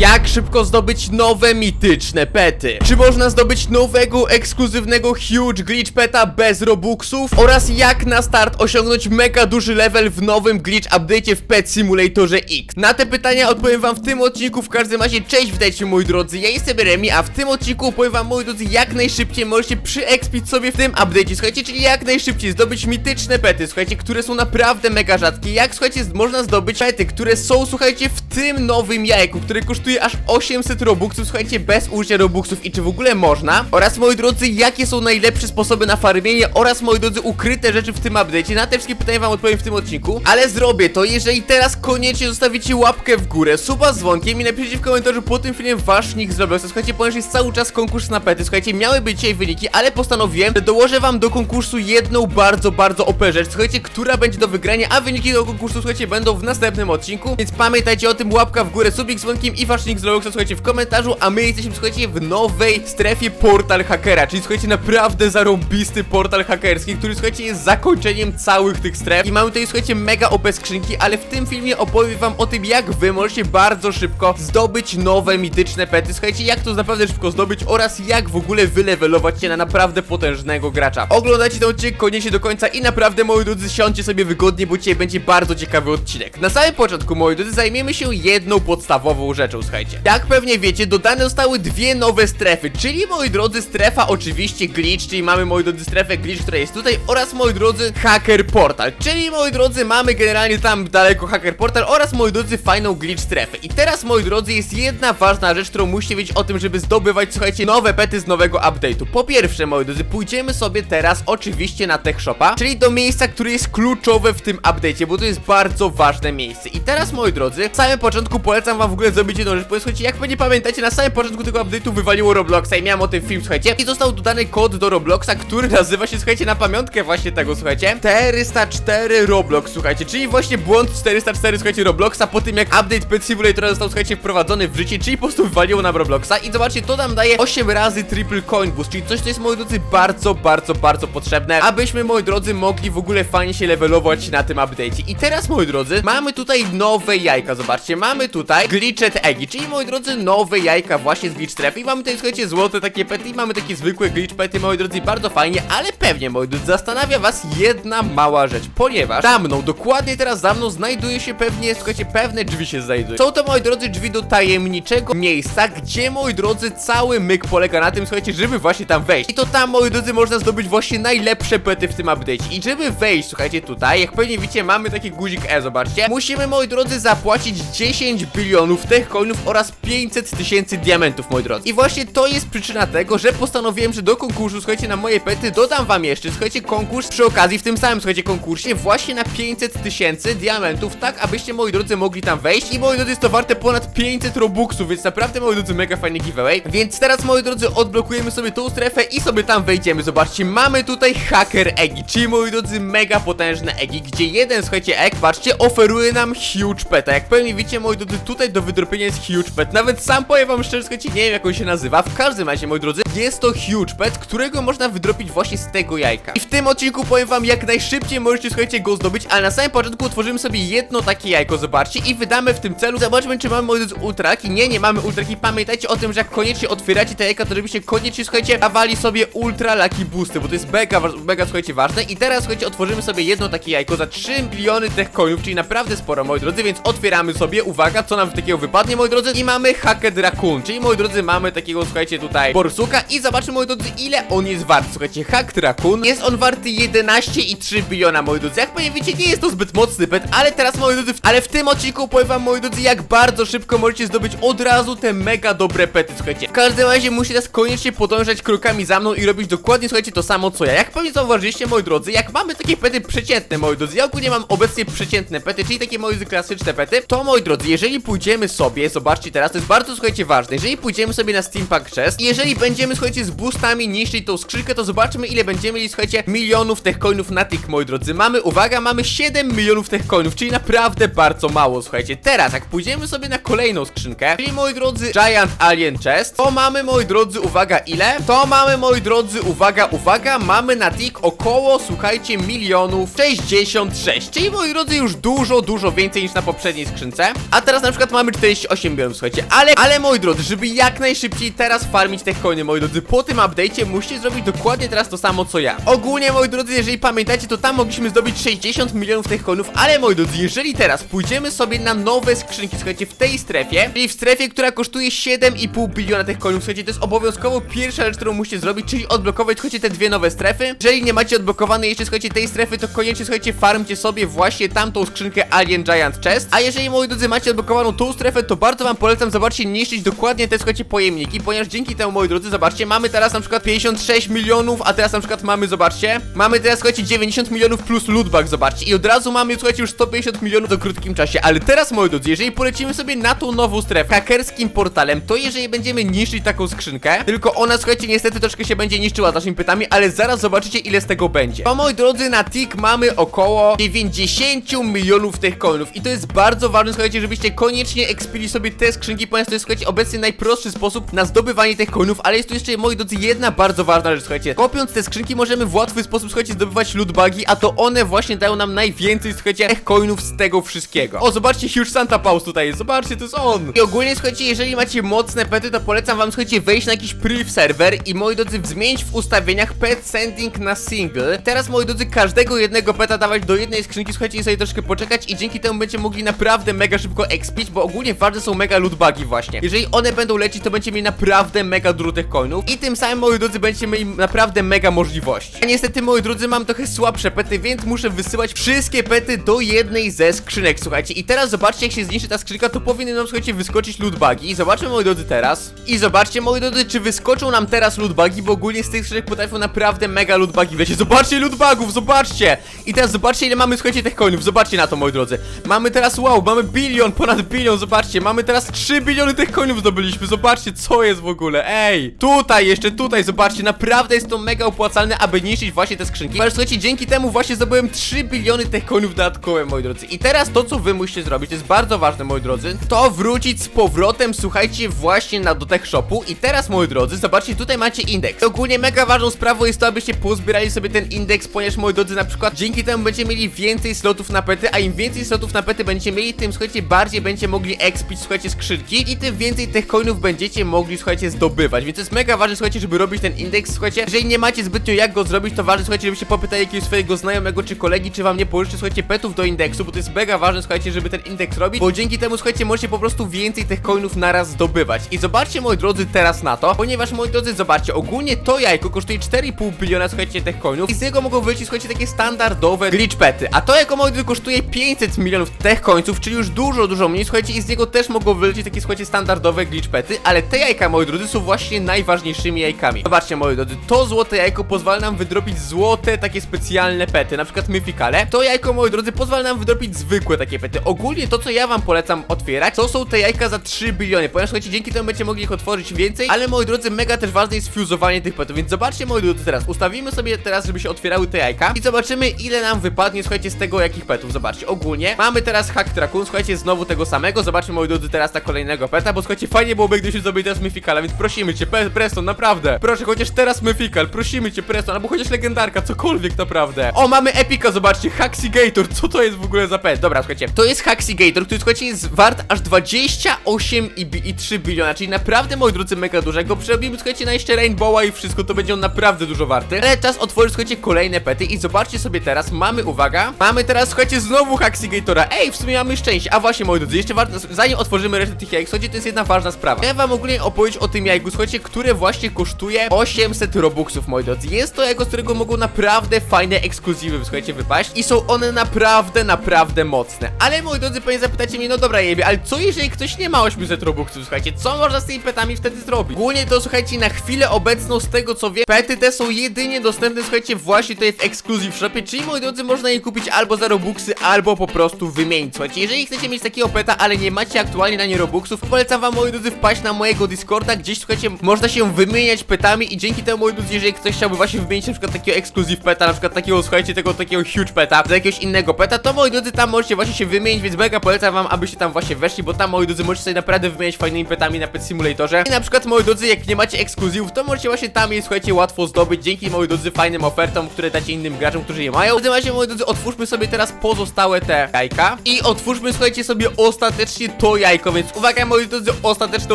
Jak szybko zdobyć nowe mityczne pety? Czy można zdobyć nowego, ekskluzywnego huge glitch peta bez robuxów? Oraz jak na start osiągnąć mega duży level w nowym glitch update'cie w Pet Simulatorze X? Na te pytania odpowiem wam w tym odcinku, w każdym razie cześć, witajcie moi drodzy, ja jestem Remi, a w tym odcinku opowiem wam moi drodzy jak najszybciej możecie przyekspić sobie w tym update'cie, słuchajcie, czyli jak najszybciej zdobyć mityczne pety, słuchajcie, które są naprawdę mega rzadkie, jak słuchajcie, można zdobyć pety, które są, słuchajcie, w tym nowym jajku, które kosztuje aż 800 robuxów, słuchajcie, bez użycia robuxów i czy w ogóle można? Oraz moi drodzy, jakie są najlepsze sposoby na farmienie? Oraz moi drodzy, ukryte rzeczy w tym update'cie, na te wszystkie pytania wam odpowiem w tym odcinku, ale zrobię to, jeżeli teraz koniecznie zostawicie łapkę w górę, suba z dzwonkiem i napiszcie w komentarzu po tym filmie wasz nick z słuchajcie, ponieważ jest cały czas konkurs na pety, słuchajcie, miały być dzisiaj wyniki, ale postanowiłem, że dołożę wam do konkursu jedną bardzo, bardzo OP rzecz, słuchajcie, która będzie do wygrania, a wyniki tego konkursu, słuchajcie, będą w następnym odcinku, więc pamiętajcie o tym, łapka w górę, subik z dzwonkiem i wasz nick z Robloxa, słuchajcie, w komentarzu, a my jesteśmy, słuchajcie, w nowej strefie portal hakera, czyli słuchajcie, naprawdę zarąbisty portal hakerski, który, słuchajcie, jest zakończeniem całych tych stref i mamy tutaj, słuchajcie, mega OP skrzynki, ale w tym filmie opowiem wam o tym, jak wy możecie bardzo szybko zdobyć nowe mityczne pety, słuchajcie, jak to naprawdę szybko zdobyć oraz jak w ogóle wylewelować się na naprawdę potężnego gracza. Oglądajcie ten odcinek koniecznie do końca i naprawdę, moi drodzy, siądźcie sobie wygodnie, bo dzisiaj będzie bardzo ciekawy odcinek. Na samym początku, moi drodzy, zajmiemy się jedną podstawową rzeczą, słuchajcie. Jak pewnie wiecie, dodane zostały dwie nowe strefy, czyli, moi drodzy, strefa oczywiście glitch, czyli mamy, moi drodzy, strefę glitch, która jest tutaj oraz, moi drodzy, hacker portal, czyli, moi drodzy, mamy generalnie tam daleko hacker portal oraz, moi drodzy, fajną glitch strefę. I teraz, moi drodzy, jest jedna ważna rzecz, którą musicie wiedzieć o tym, żeby zdobywać, słuchajcie, nowe pety z nowego update'u. Po pierwsze, moi drodzy, pójdziemy sobie teraz oczywiście na Tech Shopa, czyli do miejsca, które jest kluczowe w tym update'cie, bo to jest bardzo ważne miejsce. I teraz, moi drodzy, w samym początku polecam wam w ogóle zrobić jedną rzecz, bo słuchajcie, jak pewnie pamiętacie, na samym początku tego update'u wywaliło Robloxa i miałem o tym film, słuchajcie, i został dodany kod do Robloxa, który nazywa się, słuchajcie, na pamiątkę właśnie tego, słuchajcie, 404 Roblox, słuchajcie, czyli właśnie błąd 404, słuchajcie, Robloxa po tym jak update Pet Simulatora został, słuchajcie, wprowadzony w życie, czyli po prostu wywaliło nam Robloxa. I zobaczcie, to nam daje 8 razy triple coin boost, czyli coś, co jest, moi drodzy, bardzo, bardzo, bardzo potrzebne, abyśmy, moi drodzy, mogli w ogóle fajnie się levelować na tym update'cie. I teraz, moi drodzy, mamy tutaj nowe jajka, zobaczcie, mamy tutaj glitched eggi, czyli, moi drodzy, nowe jajka właśnie z glitch strefy i mamy tutaj, słuchajcie, złote takie pety i mamy takie zwykłe glitch pety, moi drodzy, bardzo fajnie, ale pewnie, moi drodzy, zastanawia was jedna mała rzecz, ponieważ za mną, dokładnie teraz za mną znajduje się pewnie, słuchajcie, pewne drzwi się znajdują. Są to, moi drodzy, drzwi do tajemniczego miejsca, gdzie, moi drodzy, cały myk polega na tym, słuchajcie, żeby właśnie tam wejść. I to tam, moi drodzy, można zdobyć właśnie najlepsze pety w tym update'cie. I żeby wejść, słuchajcie, tutaj, jak pewnie widzicie, mamy taki guzik E, zobaczcie. Musimy, moi drodzy, zapłacić 10 bilionów tych coinów oraz 500 tysięcy diamentów, moi drodzy. I właśnie to jest przyczyna tego, że postanowiłem, że do konkursu, słuchajcie, na moje pety dodam wam jeszcze, słuchajcie, konkurs przy okazji w tym samym, słuchajcie, konkursie właśnie na 500 tysięcy diamentów, tak abyście, moi drodzy, mogli tam wejść. I, moi drodzy, jest to warte ponad 500 robuxów, więc naprawdę, moi drodzy, mega fajny giveaway. Więc teraz, moi drodzy, odblokujemy sobie tą strefę i sobie tam wejdziemy. Zobaczcie, mamy tutaj hacker eggi, czyli, moi drodzy, mega potężne eggi, gdzie jeden, słuchajcie, egg, patrzcie, oferuje nam huge peta. Jak pewnie widzicie, moi drodzy, tutaj do wydropienia jest huge pet. Nawet sam powiem wam szczerze, nie wiem jak on się nazywa. W każdym razie, moi drodzy, jest to huge pet, którego można wydropić właśnie z tego jajka. I w tym odcinku powiem wam, jak najszybciej możecie, słuchajcie, go zdobyć, ale na samym początku otworzymy sobie jedno takie jajko, zobaczcie, i wydamy w tym celu. Zobaczmy, czy mamy, moi drodzy, ultraki. Nie, nie mamy ultraki. Pamiętajcie o tym, że jak koniecznie otwieracie te jajka, to żebyście koniecznie, słuchajcie, dawali sobie ultra lucky boosty, bo to jest mega, mega, słuchajcie, ważne. I teraz, słuchajcie, otworzymy sobie jedno takie jajko za 3 miliony tych coinów, czyli naprawdę sporo, moi drodzy, więc otwieramy sobie. Uwaga, co nam takiego wypadnie, moi drodzy. I mamy Hacked Raccoon, czyli, moi drodzy, mamy takiego, słuchajcie, tutaj borsuka i zobaczmy, moi drodzy, ile on jest wart. Słuchajcie, Hacked Raccoon jest on warty 11,3 biliona, moi drodzy. Jak pewnie wiecie, nie jest to zbyt mocny pet, ale teraz, moi drodzy, ale w tym odcinku powiem wam, moi drodzy, jak bardzo szybko możecie zdobyć od razu te mega dobre pety, słuchajcie. W każdym razie musicie teraz koniecznie podążać krokami za mną i robić dokładnie, słuchajcie, to samo co ja. Jak pewnie zauważyliście, moi drodzy, jak mamy takie pety przeciętne, moi drodzy, ja ogólnie mam obecnie przeciętne pety, czyli takie, moi drodzy, klasyczne pety, to, moi drodzy, jeżeli pójdziemy sobie, zobaczcie teraz, to jest bardzo, słuchajcie, ważne, jeżeli pójdziemy sobie na Steampunk Chest i jeżeli będziemy, słuchajcie, z boostami niszczyć tą skrzynkę, to zobaczymy, ile będziemy mieli, słuchajcie, milionów tych coinów na tick, moi drodzy. Mamy, uwaga, mamy 7 milionów tych coinów, czyli naprawdę bardzo mało, słuchajcie. Teraz, jak pójdziemy sobie na kolejną skrzynkę, czyli, moi drodzy, Giant Alien Chest, to mamy, moi drodzy, uwaga, ile? To mamy, moi drodzy, uwaga, uwaga, mamy na tick około, słuchajcie, milionów 66, czyli, moi drodzy, już dużo, dużo więcej niż na poprzedniej skrzynce. A teraz na przykład mamy 48 8 milionów, słuchajcie, ale, ale moi drodzy, żeby jak najszybciej teraz farmić te konie, moi drodzy, po tym update'cie musicie zrobić dokładnie teraz to samo co ja. Ogólnie, moi drodzy, jeżeli pamiętacie, to tam mogliśmy zdobyć 60 milionów tych konów, ale moi drodzy, jeżeli teraz pójdziemy sobie na nowe skrzynki, słuchajcie, w tej strefie, czyli w strefie, która kosztuje 7,5 biliona tych konów, słuchajcie, to jest obowiązkowo pierwsza rzecz, którą musicie zrobić, czyli odblokować, słuchajcie, te dwie nowe strefy. Jeżeli nie macie odblokowanej jeszcze, słuchajcie, tej strefy, to koniecznie, słuchajcie, farmcie sobie właśnie tamtą skrzynkę Alien Giant Chest. A jeżeli, moi drodzy, macie odblokowaną tą strefę, to bardzo wam polecam, zobaczcie, niszczyć dokładnie te, słuchajcie, pojemniki, ponieważ dzięki temu, moi drodzy, zobaczcie, mamy teraz na przykład 56 milionów, a teraz na przykład mamy, zobaczcie, mamy teraz, słuchajcie, 90 milionów plus lootbag, zobaczcie, i od razu mamy, słuchajcie, już 150 milionów w krótkim czasie, ale teraz, moi drodzy, jeżeli polecimy sobie na tą nową strefę hakerskim portalem, to jeżeli będziemy niszczyć taką skrzynkę, tylko ona, słuchajcie, niestety troszkę się będzie niszczyła z naszymi pytami, ale zaraz zobaczycie, ile z tego będzie. To, moi drodzy, na tik mamy około 90 milionów tych coinów i to jest bardzo ważne, słuchajcie, żebyście koniecznie ekspili sobie te skrzynki, ponieważ to jest, słuchajcie, obecnie najprostszy sposób na zdobywanie tych coinów, ale jest tu jeszcze, moi drodzy, jedna bardzo ważna rzecz, słuchajcie. Kopiąc te skrzynki możemy w łatwy sposób, słuchajcie, zdobywać lootbagi, a to one właśnie dają nam najwięcej, słuchajcie, tych coinów z tego wszystkiego. O, zobaczcie, Huge Santa Paus tutaj jest, zobaczcie, to jest on. I ogólnie, słuchajcie, jeżeli macie mocne pety, to polecam wam, słuchajcie, wejść na jakiś priv serwer i, moi drodzy, zmienić w ustawieniach pet sending na single. Teraz, moi drodzy, każdego jednego peta dawać do jednej skrzynki, słuchajcie, i sobie troszkę poczekać i dzięki temu będziecie mogli naprawdę mega szybko expić, bo ogólnie ważne są mega lootbagi właśnie. Jeżeli one będą lecieć, to będziecie mieli naprawdę mega dużo tych coinów i tym samym, moi drodzy, będziecie mieli naprawdę mega możliwości. A niestety, moi drodzy, mam trochę słabsze pety, więc muszę wysyłać wszystkie pety do jednej ze skrzynek, słuchajcie. I teraz zobaczcie, jak się zniszczy ta skrzynka, to powinny nam, słuchajcie, wyskoczyć lootbagi. I zobaczmy, moi drodzy, teraz. I zobaczcie, moi drodzy, czy wyskoczą nam teraz lootbagi, bo ogólnie z tych skrzynek potrafią naprawdę mega lootbagi wlecieć. Zobaczcie lootbagów, zobaczcie! I teraz zobaczcie, ile mamy, słuchajcie, tych coinów. Zobaczcie na to, moi drodzy. Mamy teraz, wow, mamy bilion, ponad bilion, zobaczcie. Mamy teraz 3 biliony tych coinów zdobyliśmy. Zobaczcie, co jest w ogóle. Ej, tutaj, jeszcze tutaj, zobaczcie, naprawdę jest to mega opłacalne, aby niszczyć właśnie te skrzynki. Ale słuchajcie, dzięki temu właśnie zdobyłem 3 biliony tych coinów dodatkowe, moi drodzy. I teraz to, co wy musicie zrobić, to jest bardzo ważne, moi drodzy, to wrócić z powrotem, słuchajcie, właśnie na do tech shopu. I teraz, moi drodzy, zobaczcie, tutaj macie indeks. Ogólnie mega ważną sprawą jest to, abyście pozbierali sobie ten indeks, ponieważ, moi drodzy, na przykład dzięki temu będziecie mieli więcej slotów na pety, a im więcej slotów na pety będziecie mieli, tym, słuchajcie, bardziej będziecie mogli expić, słuchajcie, skrzynki i tym więcej tych coinów będziecie mogli, słuchajcie, zdobywać. Więc to jest mega ważne, słuchajcie, żeby robić ten indeks, słuchajcie, jeżeli nie macie zbytnio jak go zrobić, to ważne, słuchajcie, żebyście popytali jakiegoś swojego znajomego czy kolegi, czy wam nie pożyczy, słuchajcie, petów do indeksu, bo to jest mega ważne, słuchajcie, żeby ten indeks robić, bo dzięki temu, słuchajcie, możecie po prostu więcej tych coinów naraz zdobywać. I zobaczcie, moi drodzy, teraz na to, ponieważ, moi drodzy, zobaczcie, ogólnie to jajko kosztuje 4,5 biliona, słuchajcie, tych coinów i z niego mogą wylecieć, słuchajcie, takie standardowe glitch pety, a to jako, moi drodzy, kosztuje 500 milionów tych końców, czyli już dużo, dużo mniej, słuchajcie, i z niego też mogą wylecieć takie, słuchajcie, standardowe glitch pety, ale te jajka, moi drodzy, są właśnie najważniejszymi jajkami. Zobaczcie, moi drodzy, to złote jajko pozwala nam wydropić złote, takie specjalne pety, na przykład myfikale. To jajko, moi drodzy, pozwala nam wydropić zwykłe takie pety. Ogólnie to, co ja wam polecam otwierać, to są te jajka za 3 biliony, ponieważ, słuchajcie, dzięki temu będziecie mogli ich otworzyć więcej, ale, moi drodzy, mega też ważne jest fuzowanie tych petów, więc zobaczcie, moi drodzy, teraz ustawimy sobie teraz, żeby się otwierały te jajka i zobaczymy, ile nam wypadnie, słuchajcie, z tego jakich petów. Zobaczcie, ogólnie mamy teraz hack Raccoon, słuchajcie, znowu tego samego. Zobaczmy, moi drodzy, teraz na kolejnego peta, bo słuchajcie, fajnie byłoby, gdybyśmy zrobili teraz Myfikala, więc prosimy cię, Pe Preston, naprawdę. Proszę, chociaż teraz Myfikal, prosimy cię, Preston, albo chociaż legendarka, cokolwiek naprawdę. O, mamy Epika, zobaczcie, Haxigator, co to jest w ogóle za pet? Dobra, słuchajcie, to jest Haxigator, który, słuchajcie, jest wart aż 28 i, bi- i 3 biliona, czyli naprawdę, moi drodzy, mega dużo. Jak go przerobimy, słuchajcie, na jeszcze Rainbowa i wszystko, to będzie on naprawdę dużo warty. Ale czas otworzyć, słuchajcie, kolejne pety i zobaczcie sobie teraz, mamy, uwaga, mamy teraz, słuchajcie, znowu Haxigatora. Ej, w sumie mamy szczęście. A właśnie, moi drodzy, jeszcze warto, zanim otworzymy resztę tych jajek, słuchajcie, to jest jedna ważna sprawa. Ja wam ogólnie opowiedzieć o tym jajku, słuchajcie, które właśnie kosztuje 800 robuxów, moi drodzy. Jest to jajko, z którego mogą naprawdę fajne ekskluzywy, słuchajcie, wypaść i są one naprawdę, naprawdę mocne. Ale, moi drodzy, pewnie zapytacie mnie, no dobra, jebie, ale co jeżeli ktoś nie ma 800 robuxów, słuchajcie, co można z tymi petami wtedy zrobić? Ogólnie to, słuchajcie, na chwilę obecną, z tego co wiem, pety te są jedynie dostępne, słuchajcie, właśnie tutaj w Exclusive Shopie, czyli, moi drodzy, można je kupić albo za robuxy, albo po prostu wymienić. Słuchajcie, jeżeli chcecie mieć takiego peta, ale nie macie aktualnie na nie robuxów, polecam wam, moi drodzy, wpaść na mojego Discorda, gdzieś, słuchajcie, można się wymieniać petami i dzięki temu, moi drodzy, jeżeli ktoś chciałby właśnie wymienić na przykład takiego Exclusive peta, na przykład takiego, słuchajcie, tego takiego huge peta, za jakiegoś innego peta, to, moi drodzy, tam możecie właśnie się wymienić, więc mega polecam wam, abyście tam właśnie weszli, bo tam, moi drodzy, możecie sobie naprawdę wymieniać fajnymi petami na Pet Simulatorze. I na przykład, moi drodzy, jak nie macie ekskluzywów, to możecie właśnie tam je, słuchajcie, łatwo zdobyć, dzięki, moi drodzy, fajnym ofertom, które dacie innym graczom, którzy je mają. W tym razie, moi drodzy, otwórzmy sobie teraz pozostałe te jajka i otwórzmy, słuchajcie, sobie ostatecznie to jajko jajko, więc uwaga moi drodzy, ostateczne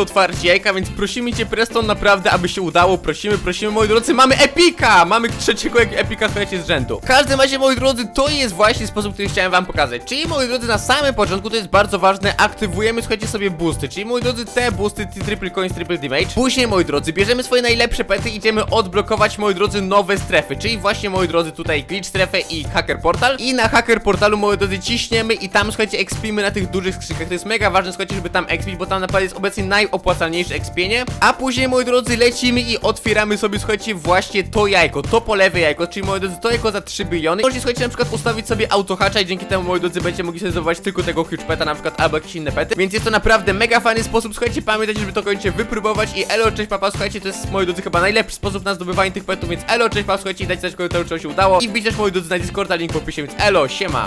otwarcie jajka, więc prosimy cię Preston naprawdę, aby się udało, prosimy, prosimy moi drodzy, mamy epika, mamy trzeciego epika, słuchajcie, z rzędu. W każdym razie moi drodzy, to jest właśnie sposób, który chciałem wam pokazać, czyli moi drodzy, na samym początku, to jest bardzo ważne, aktywujemy, słuchajcie sobie boosty, czyli moi drodzy, te boosty, triple coins, triple damage, później moi drodzy, bierzemy swoje najlepsze pety, idziemy odblokować, moi drodzy, nowe strefy, czyli właśnie moi drodzy, tutaj glitch strefę i hacker portal. I na hacker portalu, moi drodzy, ciśniemy i tam, słuchajcie, ekspimy na tych dużych skrzynkach, to jest mega ważne, słuchajcie, żeby tam expić, bo tam naprawdę jest obecnie najopłacalniejsze expienie, a później, moi drodzy, lecimy i otwieramy sobie, słuchajcie, właśnie to jajko, to po lewe jajko, czyli, moi drodzy, to jajko za 3 biliony, możecie, słuchajcie, na przykład ustawić sobie autohacza i dzięki temu, moi drodzy, będziecie mogli sobie tylko tego huge peta, na przykład, albo jakieś inne pety, więc jest to naprawdę mega fajny sposób, słuchajcie, pamiętajcie, żeby to kończycie wypróbować. I elo, cześć papa, słuchajcie, to jest, moi drodzy, chyba najlepszy sposób na zdobywanie tych petów, więc elo, cześć papa, słuchajcie, dajcie znać w komentarzu, czy się udało. I wbijcie też, moi drodzy, na Discorda, link w opisie, więc elo, siema!